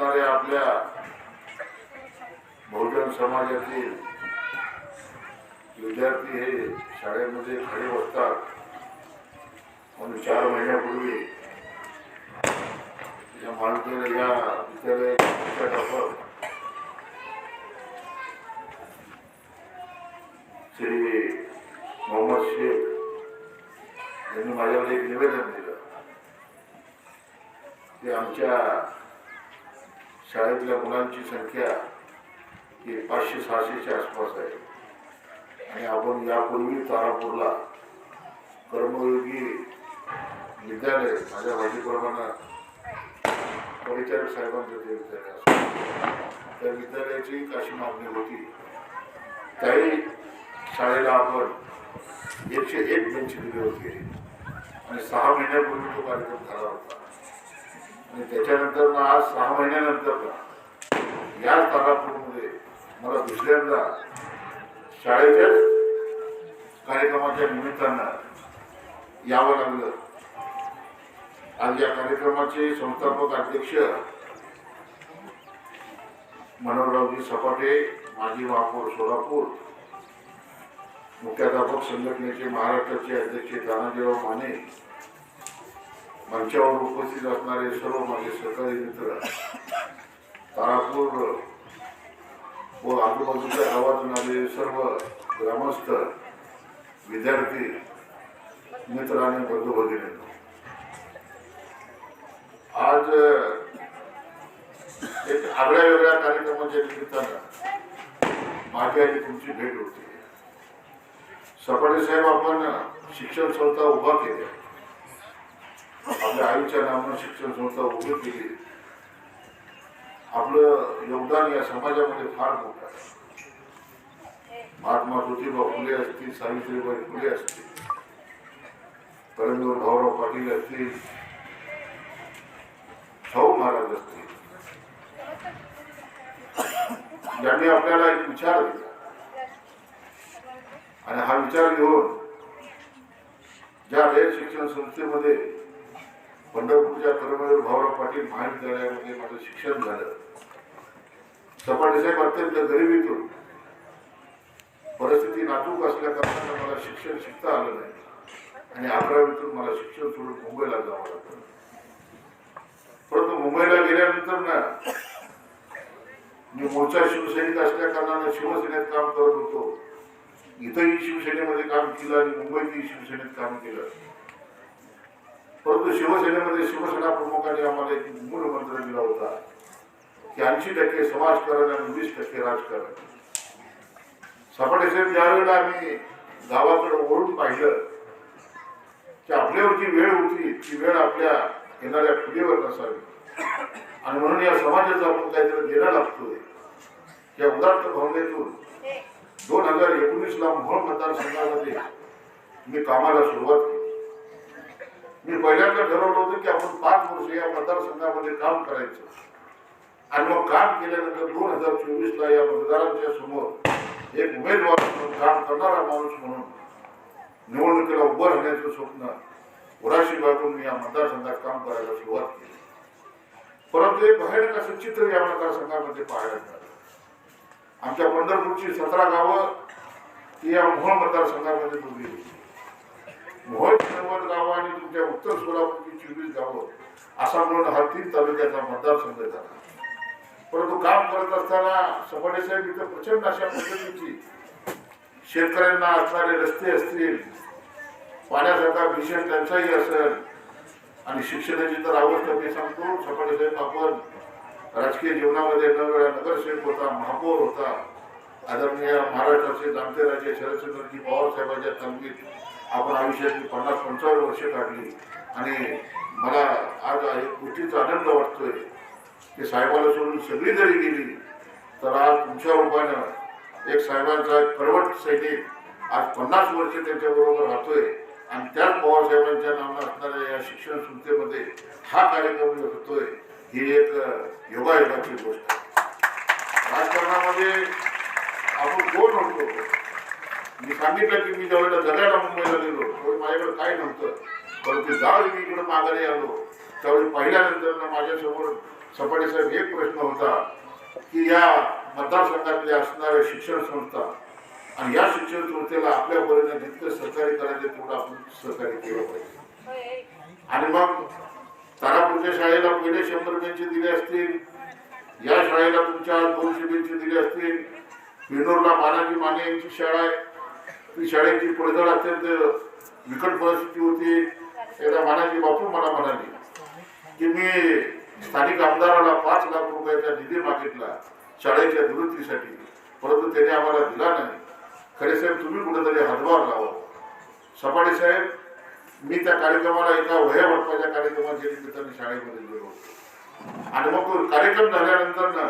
असणाऱ्या आपल्या बहुजन समाजातील विद्यार्थी हे शाळेमध्ये खडे बसतात. म्हणून चार महिन्यापूर्वी या मालकीने या विद्यालयाच्या श्री मोहम्मद शेख यांनी माझ्यावर एक निवेदन दिलं. ते आमच्या शाळेतल्या मुलांची संख्या ही पाचशे सहाशेच्या आसपास आहे. आणि आपण यापूर्वी तारापूरला कर्मयोगी विद्यालय माझ्या माहितीप्रमाणे परिचारक साहेबांचं ते विद्यालय असतं. त्या विद्यालयाची अशी मागणी होती. त्याही शाळेला आपण एकशे एक बेंच दिले होते. आणि सहा महिन्यापूर्वी तो कार्यक्रम झाला होता. आणि त्याच्यानंतर मग आज सहा महिन्यानंतर याच तारापूरमध्ये मला दुसऱ्यांदा शाळेच्याच कार्यक्रमाच्या निमित्तानं यावं लागलं. आज या कार्यक्रमाचे संस्थापक अध्यक्ष मनोहररावजी सपाटे माजी महापौर सोलापूर मुख्याध्यापक संघटनेचे महाराष्ट्राचे अध्यक्ष तानाजीराव माने मंचावर उपस्थित असणारे सर्व माझे सरकारी मित्र तारापूर व आजूबाजूच्या गावातून आलेले सर्व ग्रामस्थ विद्यार्थी मित्र आणि बंधू भगिनी आज एक आगळ्या वेगळ्या कार्यक्रमाच्या निमित्तानं माझी आणि तुमची भेट होती. सपाटे साहेब आपण शिक्षण संस्था उभा केल्या आपल्या आईच्या नावानं शिक्षण संस्था उभी केली. आपलं योगदान या समाजामध्ये फार मोठं आहे. महात्मा ज्योतिबा फुले असतील सावित्रीबाई फुले असतील करंदीवर भाऊराव पाटील असतील शाहू महाराज असतील. ज्यांनी आपल्याला एक विचार दिला. आणि हा विचार घेऊन ज्या रेल शिक्षण संस्थेमध्ये पंढरपूरच्या कर्मवीर भाऊराव पाटील महाविद्यालयामध्ये माझं शिक्षण झालं. सपाटीसाहेब अत्यंत गरिबीतून परिस्थिती नाजूक असल्या कारणानं मला शिक्षण शिकता आलं नाही. आणि अकरावीतून मला शिक्षण सोडून मुंबईला जावं लागलं. परंतु मुंबईला गेल्यानंतर ना मी मोर्चा शिवसैनिक असल्या कारणानं शिवसेनेत काम करत होतो. इथंही शिवसेनेमध्ये काम केलं आणि मुंबईतही शिवसेनेत काम केलं. परंतु शिवसेनेमध्ये शिवसेना प्रमुखांनी आम्हाला एक मूळ मंत्र दिला होता की ऐंशी टक्के समाजकारण आणि वीस टक्के राजकारण. सपाटे साहेब ज्यावेळेला आम्ही गावाकडे ओढून पाहिलं की आपल्यावर जी वेळ होती ती वेळ आपल्या येणाऱ्या पिढीवर नसावी. आणि म्हणून या समाजाचा आपण काहीतरी देणं लागतोय. या उदात्त भावनेतून दोन हजार एकोणीसला मोहोळ मतदारसंघामध्ये मी कामाला सुरुवात मी पहिल्यांदा ठरवलं होतं की आपण पाच वर्ष या मतदारसंघामध्ये काम करायचं. आणि मग काम केल्यानंतर दोन हजार चोवीसला या मतदारांच्या समोर एक उमेदवार म्हणून काम करणारा माणूस म्हणून निवडणुकीला उभं राहण्याचं स्वप्न उराशी बाळगून मी या मतदारसंघात काम करायला सुरुवात केली. परंतु एक भयानक असं चित्र या मतदारसंघामध्ये पाहायला मिळालं. आमच्या पंढरपूरची सतरा गावं ही या मोहन मतदारसंघामध्ये जोडली होती मोहोळची गावं आणि तुमच्या उत्तर सोलापूरची चोवीस गावं असा म्हणून हा तीन तालुक्याचा मतदारसंघ झाला परंतु काम करत असताना सफाडे साहेब इथं प्रचंड अशा पद्धतीची शेतकऱ्यांना असणारे रस्ते असतील पाण्यासारखा भीषण त्यांचाही असेल आणि शिक्षणाची तर अवस्था मी सांगतो सफाडे साहेब आपण राजकीय जीवनामध्ये न नगरसेवक होता महापौर होता. आदरणीय महाराष्ट्राचे जाणते राजे शरदचंद्रजी पवार साहेबांच्या तंबीत आपण आयुष्यातली पन्नास पंचावन्न वर्ष काढली. आणि मला आज एक गोष्टीचा आनंद वाटतोय की साहेबाला सोडून सगळी जरी गेली तर आज तुमच्या रूपानं एक साहेबांचा एक कडवट सैनिक आज पन्नास वर्ष त्यांच्याबरोबर राहतोय. आणि त्याच पवार साहेबांच्या नावानं असणाऱ्या या शिक्षण संस्थेमध्ये हा कार्यक्रम होतोय. ही एक योगायोगाची गोष्ट आहे. राजकारणामध्ये आपण कोण होतो? मी सांगितलं की मी ज्यावेळेला जगायला मुंबईला गेलो. त्यावेळी माझ्याकडे काय नव्हतं. परंतु ज्यावेळी मी इकडे माघारी आलो. त्यावेळी पहिल्यानंतर ना माझ्यासमोर सपाटे साहेब एक प्रश्न होता की या मतदारसंघातल्या असणाऱ्या शिक्षण संस्था आणि या शिक्षण संस्थेला आपल्या परीने जितकं सहकार्य करायचं तेवढं आपण सहकार्य केलं पाहिजे. आणि मग तारापूरच्या शाळेला पहिले शंभर बेंच दिले असतील. या शाळेला तुमच्या दोनशे बेंच दिले असतील. विनोरला बालाजी माने यांची शाळा आहे. ती शाळेची पडझड अत्यंत विकट परिस्थिती होती त्याला मानाची बापू मला म्हणाली की मी स्थानिक आमदाराला पाच लाख रुपयाचा निधी मागितला शाळेच्या दुरुस्तीसाठी परंतु त्याने आम्हाला दिला नाही. खरे साहेब तुम्ही कुठेतरी हातभार लावा. सपाटे साहेब मी त्या कार्यक्रमाला एका वह्या वाटपाच्या कार्यक्रमाच्या निमित्ताने शाळेमध्ये गेलो. आणि मग तो कार्यक्रम झाल्यानंतर ना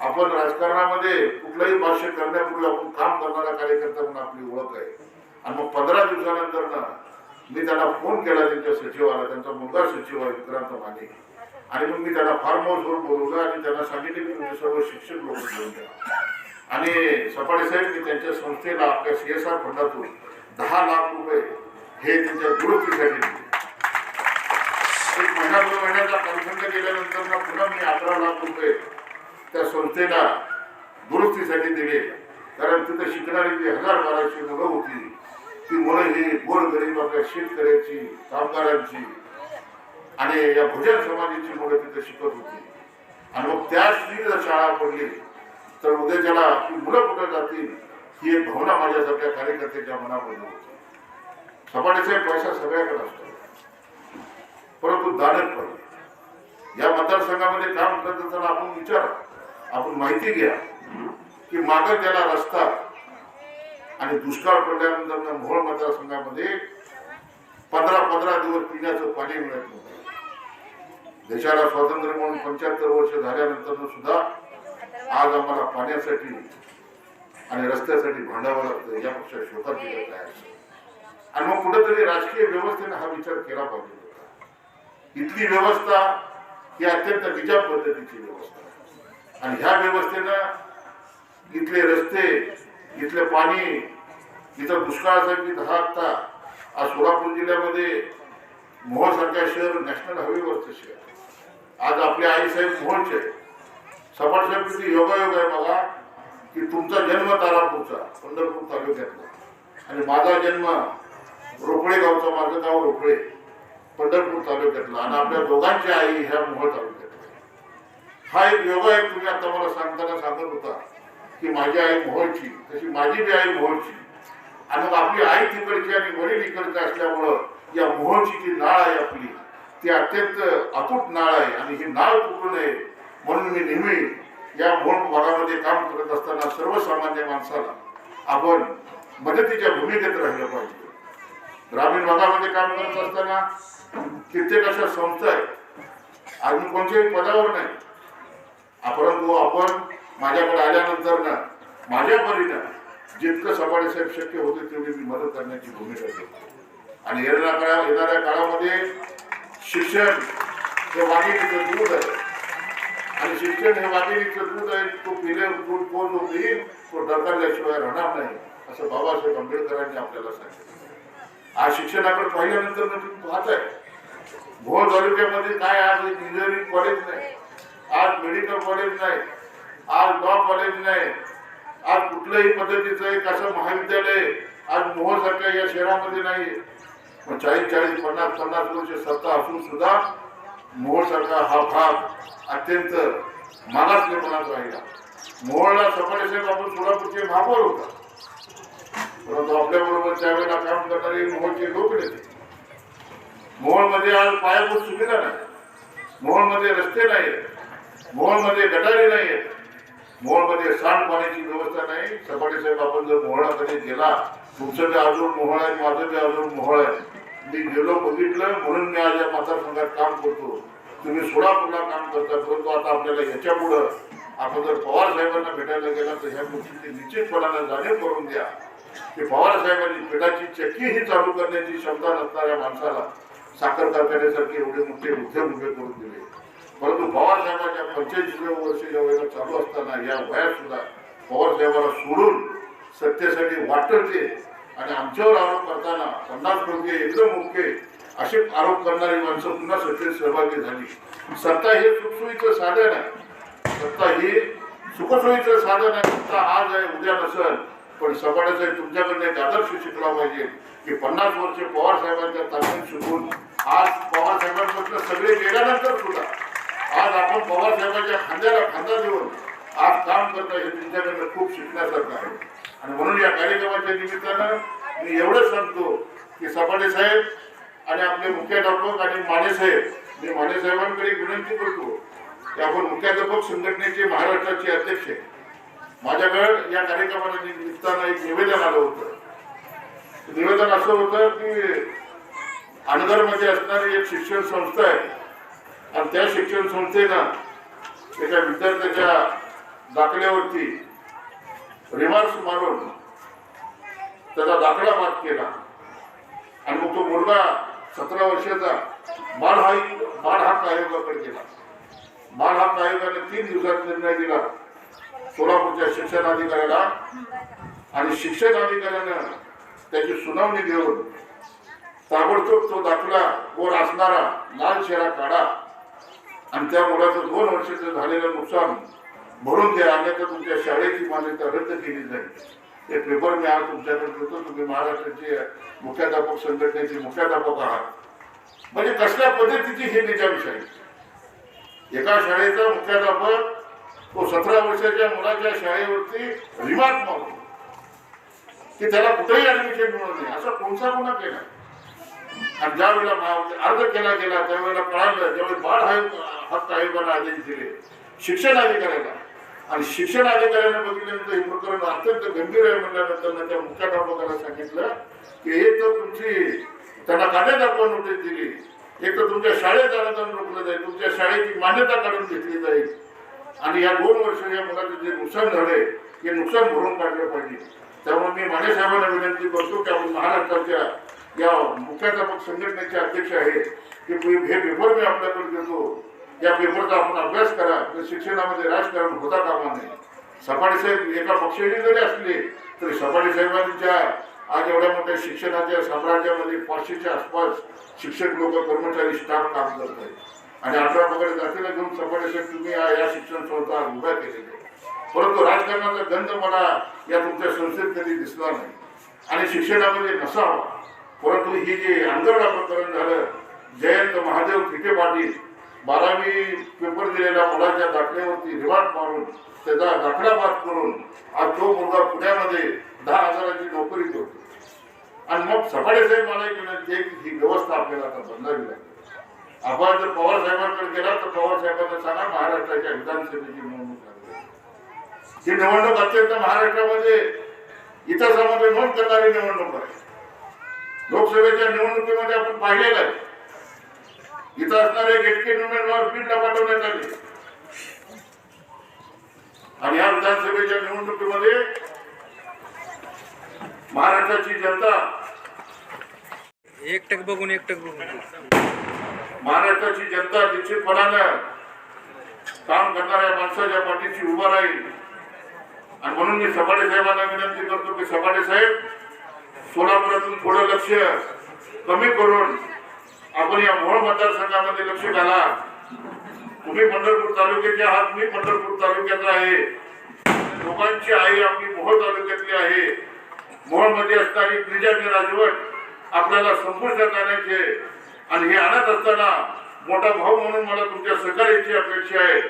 आपण राजकारणामध्ये कुठलंही भाष्य करण्यापूर्वी आपण काम करणारा कार्यकर्ता म्हणून आपली ओळख आहे. आणि मग पंधरा दिवसानंतर ना मी त्यांना फोन केला त्यांच्या सचिवाला त्यांचा मुलगा सचिव आहे विक्रांत माने. आणि मग मी त्यांना फार्म हाऊसवर बोलवलं आणि त्यांना सांगितले की तुम्ही सर्व शिक्षक लोक घेऊन द्या आणि सपाटे साहेब मी त्यांच्या संस्थेला आपल्या सी एस आर फंडातून दहा लाख रुपये हे त्यांच्या दुरुस्तीसाठी दिले. एक महिना दोन महिन्याचा केल्यानंतर ना पुन्हा मी अकरा लाख रुपये त्या संस्थेला दुरुस्तीसाठी दिले. कारण तिथं शिकणारी जी हजार बाराशे मुलं होती ती मुलं ही गोरगरीब आपल्या शेतकऱ्याची कामगारांची आणि या भुजन समाजाची मुलं तिथं शिकत होती. आणि मग त्या जर शाळा पडली तर उद्याच्याला आपली मुलं कुठं जातील ही एक भावना माझ्यासारख्या कार्यकर्त्याच्या मनामध्ये होती. सपाटीचा पैसा सगळ्याकडे असतो. परंतु दानच पाहिजे या मतदारसंघामध्ये काम करत असताना आपण विचारा आपण माहिती घ्या की मागं त्याला रस्ता आणि दुष्काळ पडल्यानंतर ना मोहोळ मतदारसंघामध्ये पंधरा पंधरा दिवस पिण्याचं पाणी मिळत नव्हतं. देशाला स्वातंत्र्य म्हणून पंच्याहत्तर वर्ष झाल्यानंतर सुद्धा आज आम्हाला पाण्यासाठी आणि रस्त्यासाठी भांडावं लागतं यापेक्षा शोकात गेलं काय आणि मग कुठेतरी राजकीय व्यवस्थेने हा विचार केला पाहिजे होता. इथली व्यवस्था ही अत्यंत विजा पद्धतीची व्यवस्था. आणि ह्या व्यवस्थेनं इथले रस्ते इथले पाणी इथं दुष्काळासाठी दहा हप्ता आज सोलापूर जिल्ह्यामध्ये मोहोळसारख्या शहर नॅशनल हायवेवरचं शहर आज आपले आईसाहेब मोहोळचे सपाट साहेब किती योगायोग आहे बघा की तुमचा जन्म तारापूरचा पंढरपूर तालुक्यातला. आणि माझा जन्म रोपळे गावचा माझं गाव रोपळे पंढरपूर तालुक्यातला. आणि आपल्या दोघांची आई ह्या मोहोळ तालुक्यात हा एक योगा एक तुम्ही आता मला सांगताना सांगत होता की माझी आई मोहोळची तशी माझी बी आई मोहोळची आणि मग आपली आई तिकडची आणि वडील इकडचे असल्यामुळं या मोहोळची जी नाळ आहे आपली ती अत्यंत अतूट नाळ आहे आणि ही नाळ तुटू नये म्हणून मी नेहमी या मोहोळ भागामध्ये काम करत असताना सर्वसामान्य माणसाला आपण मदतीच्या भूमिकेत राहिलं पाहिजे. ग्रामीण भागामध्ये काम करत असताना कित्येक अशा संस्था आहेत. अजून कोणत्याही पदावर नाही. परंतु आपण माझ्याकडे आल्यानंतर ना माझ्या परीनं जितकं सपाटे साहेब शक्य होते तेवढी मी मदत करण्याची भूमिका घेतो. आणि येणाऱ्या काळा येणाऱ्या काळामध्ये शिक्षण हे वाघिणीचं दूध आहे. आणि शिक्षण हे वाघिणीचं दूध आहे तो पिले दूध कोण जो देईल तो डकारल्याशिवाय राहणार नाही असं बाबासाहेब आंबेडकरांनी आपल्याला सांगितलं. आज शिक्षणाकडे पाहिल्यानंतर ना तुम्ही आहे भोर तालुक्यामध्ये काय आज इंजिनिअरिंग कॉलेज नाही. आज मेडिकल कॉलेज नाही आज लॉ कॉलेज नाही आज कुठल्याही पद्धतीचं एक असं महाविद्यालय आज मोहसारख्या या शहरामध्ये नाही मग चाळीस चाळीस पन्नास पन्नास वर्ष सत्ता असून सुद्धा मोहोळसारखा हा भाग अत्यंत मागासलेपणात राहिला. मोहोळला सफाळे साहेब आपण सोलापूरचे महापौर होता. परंतु आपल्याबरोबर त्यावेळेला काम करणारे मोहोळचे लोक नेते. मोहोळमध्ये आज पायाभूत सुविधा नाही. मोहोळमध्ये रस्ते नाही मोहनमध्ये गटारी नाही आहेत मोहोळमध्ये सांडपाण्याची व्यवस्था नाही. सपाटे साहेब आपण जर मोहळाकडे गेला तुमचं बी अजून मोहळ आहे माझं बी अजून मोहळ आहे. मी गेलो बघितलं म्हणून मी आज या मतदारसंघात काम करतो. तुम्ही सोलापूरला काम करता परंतु आता आपल्याला ह्याच्यापुढं आपण जर पवार साहेबांना भेटायला गेला तर ह्या गोष्टीची निश्चितपणानं जाणीव करून द्या. की पवार साहेबांनी पेटाची चक्की ही चालू करण्याची क्षमता नसणाऱ्या माणसाला साखर कारखान्यासारखे एवढे मोठे उद्योग उभे करून दिले. परंतु पवार साहेबांच्या वर्ष या वेळेला चालू असताना या वयात सुद्धा पवार साहेबाला सोडून सत्तेसाठी वाटत ते आणि आमच्यावर आरोप करताना पन्नास टक्के एकदम मुख्य असे आरोप करणारी माणसं पुन्हा सत्तेत सहभागी झाली. सत्ता हे सुखसोयीचं साधन आहे. सत्ता हे सुखसोयीचं साधन आहे. सत्ता आज आहे उद्या नसल. पण सपाट्या तुमच्याकडनं एक आदर्श शिकला पाहिजे की पन्नास वर्ष पवार साहेबांच्या ताब्यात शिकून आज पवार साहेबांपासून सगळे गेल्यानंतर सुद्धा आज आपण बाबासाहेबांच्या खांद्याला खांदा देऊन आज काम करणं हे तुमच्याकडनं खूप शिकण्यासारखं आहे. आणि म्हणून या कार्यक्रमाच्या निमित्तानं मी एवढंच सांगतो की सपाटे साहेब आणि आपले मुख्याध्यापक आणि माने साहेब मी माने साहेबांकडे विनंती करतो की आपण मुख्याध्यापक संघटनेचे महाराष्ट्राचे अध्यक्ष आहे. माझ्याकडे या कार्यक्रमाच्या निमित्तानं एक निवेदन आलं होतं. निवेदन असं होतं की अनगरमध्ये असणारी एक शिक्षण संस्था आहे आणि त्या शिक्षण संस्थेनं एका विद्यार्थ्याच्या दाखल्यावरती रिमार्क्स मारून त्याचा दाखला बाद केला. आणि मग तो मुलगा सतरा वर्षाचा बाल हा आयोगाकडे गेला बाल आयोगाने तीन दिवसात निर्णय दिला. सोलापूरच्या शिक्षण अधिकाऱ्याला आणि शिक्षण अधिकाऱ्यानं त्याची सुनावणी घेऊन ताबडतोब तो दाखला वर असणारा लाल शेरा काढा. आणि त्या मुलाचं दोन वर्षाचं झालेलं नुकसान भरून द्या अन्यथा तुमच्या शाळेची मान्यता रद्द केली जाईल. हे पेपर मी आज तुमच्याकडे देतो. तुम्ही महाराष्ट्राचे मुख्याध्यापक संघटनेचे मुख्याध्यापक आहात. म्हणजे कसल्या पद्धतीची हे निजामशाही? एका शाळेचा मुख्याध्यापक तो सतरा वर्षाच्या मुलाच्या शाळेवरती रिमार्क मारतो. की त्याला कुठेही ऍडमिशन मिळत नाही. असा कोणता गुन्हा केला? आणि ज्या वेळेला अर्ज केला गेला त्यावेळेला कळालं ज्यावेळी बाळ आयोग हक्क आयोगाला आदेश दिले शिक्षण अधिकाऱ्याला आणि शिक्षण अधिकाऱ्याने बघितल्यानंतर हे प्रकरण अत्यंत गंभीर आहे म्हटल्यानंतर त्या मुख्य मुख्याध्यापकाला सांगितलं की एक तर तुमची त्यांना काढण्यात दाखवा नोटीस दिली. एक तर तुमच्या शाळेत जाण्याचा रोखलं जाईल. तुमच्या शाळेची मान्यता काढून घेतली जाईल. आणि या दोन वर्ष या मुलाचं जे नुकसान झालंय हे नुकसान भरून काढलं पाहिजे. त्यामुळे मी माने साहेबांना विनंती करतो की आपण महाराष्ट्राच्या या मुख्याध्यापक संघटनेचे अध्यक्ष आहेत की हे पेपर मी आपल्याकडे देतो. या पेपरचा आपण अभ्यास करा. तर शिक्षणामध्ये राजकारण होता कामा नये. सपाटे साहेब एका पक्षाचे जरी असले तरी सपाटे साहेबांच्या आज एवढ्या मोठ्या शिक्षणाच्या साम्राज्यामध्ये पाचशेच्या आसपास शिक्षक लोक कर्मचारी स्टाफ काम करत आहेत आणि अठरा वगैरे जातीला घेऊन सपाटे साहेब तुम्ही या या शिक्षण संस्था उभ्या केलेल्या परंतु राजकारणाचा गंध मला या तुमच्या संस्थेत कधी दिसला नाही. आणि शिक्षणामध्ये नसावा. परंतु ही जे आंदोलन प्रकरण झालं जयंत महादेव थिटे पाटील बारावी पेपर दिलेल्या मुलाच्या दाखल्यावरती रिमांड मारून त्याचा दाखला पास करून आज तो मुलगा पुण्यामध्ये दहा हजाराची नोकरी करतो. आणि मग सफाळे साहेब मला एक विनंती आहे की ही व्यवस्था आपल्याला आता बदलावी लागेल. आपण जर पवार साहेबांकडे गेला तर पवार साहेबांना सांगा महाराष्ट्राच्या विधानसभेची निवडणूक ही निवडणूक अत्यंत महाराष्ट्रामध्ये इतिहासामध्ये नोंद करणारी निवडणूक आहे. लोकसभेच्या निवडणुकीमध्ये आपण पाहिलेलं आहे. इथं असणारे गेटकेट उमेदवार बीडला पाठवण्यात आले. आणि या विधानसभेच्या निवडणुकीमध्ये महाराष्ट्राची जनता एक टक बघून एक टक बघून. महाराष्ट्राची जनता निश्चितपणानं काम करणाऱ्या माणसाच्या पाठीशी उभा राहील. आणि म्हणून मी सपाटे साहेबांना विनंती करतो की सपाटे साहेब सोलापुरातून थोडं लक्ष कमी करून आपण या मोहोळ मतदारसंघामध्ये लक्ष घाला. तुम्ही पंढरपूर तालुक्याचे आहात मी पंढरपूर तालुक्याचा आहे. लोकांची आई आपली मोहोळ तालुक्यातली आहे. मोहोळमध्ये असणारी त्रिजानी राजवट आपल्याला संपुष्टात आणायची आहे. आणि हे आणत असताना मोठा भाऊ म्हणून मला तुमच्या सहकार्याची अपेक्षा आहे.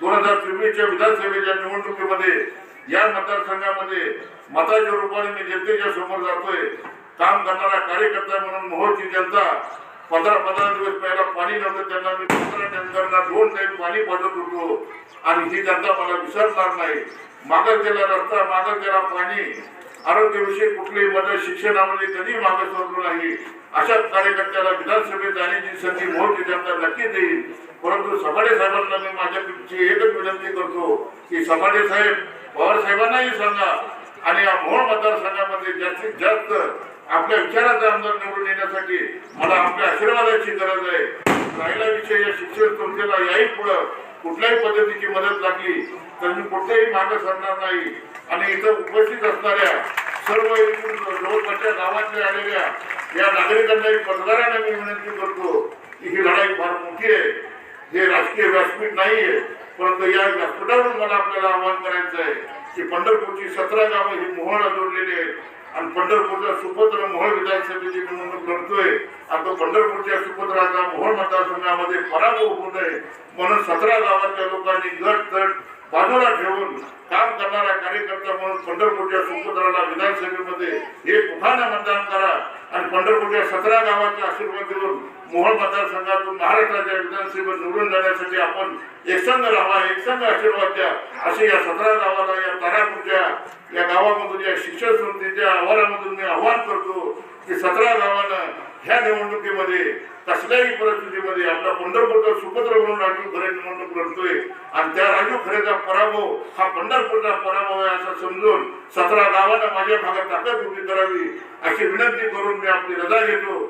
दोन हजार चोवीसच्या विधानसभेच्या निवडणुकीमध्ये या मतदारसंघामध्ये मताच्या रूपाने मी जनतेच्या समोर जातोय. काम करणारा कार्यकर्ता म्हणून मोहोळची जनता पंधरा पंधरा दिवस पहिला पाणी नव्हतं त्यांना मी पंधरा टँकरला दोन टाईम पाणी पाठवत होतो. आणि ही जनता मला विसरणार नाही. मागत गेला रस्ता मागत गेला पाणी. आरोग्याविषयी कुठलीही मदत शिक्षणामध्ये कधी मागत सोडलो नाही. अशा कार्यकर्त्याला विधानसभेत जाण्याची संधी मोठी जनता नक्की देईल. परंतु सभाडे साहेबांना मी माझ्याची एकच विनंती करतो की सभाडे साहेब पवार साहेबांनाही सांगा. आणि या मोहोळ मतदारसंघामध्ये जास्तीत जास्त आपल्या विचाराचा आमदार निवडून येण्यासाठी मला आपल्या आशीर्वादाची गरज आहे. राहिला विषय या शिक्षण संस्थेला याही पुढं कुठल्याही पद्धतीची मदत लागली तर मी कुठेही मागे सरणार नाही. आणि इथं उपस्थित असणाऱ्या सर्व इथून जवळपासच्या गावातल्या आलेल्या या नागरिकांना पत्रकारांना मी विनंती करतो की ही लढाई फार मोठी आहे. हे राजकीय व्यासपीठ नाहीये परंतु या व्यासपीठावरून मला आपल्याला आवाहन करायचं आहे की पंढरपूरची सतरा गावं ही मोहळा जोडलेली आहेत. आणि पंढरपूरच्या सुपुत्र मोहोळ विधानसभेची निवडणूक लढतोय. आणि तो पंढरपूरच्या सुपुत्राचा मोहोळ मतदारसंघामध्ये पराभव होऊ नये म्हणून सतरा गावातल्या लोकांनी गट तट बाजूला ठेवून काम करणारा कार्यकर्ता म्हणून पंढरपूरच्या सुपुत्राला विधानसभेमध्ये हे पुन्हा मतदान करा आणि पंढरपूरच्या सतरा गावाचा आशीर्वाद देऊन मोहोळ मतदारसंघातून महाराष्ट्राच्या विधानसभेत निवडून जाण्यासाठी आपण एकसंघ राहा एकसंघ आशीर्वाद द्या. असे या सतरा गावाला या तारापूरच्या या गावामधून या शिक्षण संस्थेच्या आवारामधून मी आव्हान करतो की सतरा गावानं ह्या निवडणुकीमध्ये कसल्याही परिस्थितीमध्ये आपला पंढरपूरचा सुपुत्र म्हणून राजू खरे निवडणूक लढतोय. आणि त्या राजू खरेचा पराभव हा पंढरपूरचा पराभव आहे असं समजून सतरा गावानं माझ्या भागात ताकद उभी करावी अशी विनंती करून मी आपली रजा घेतो.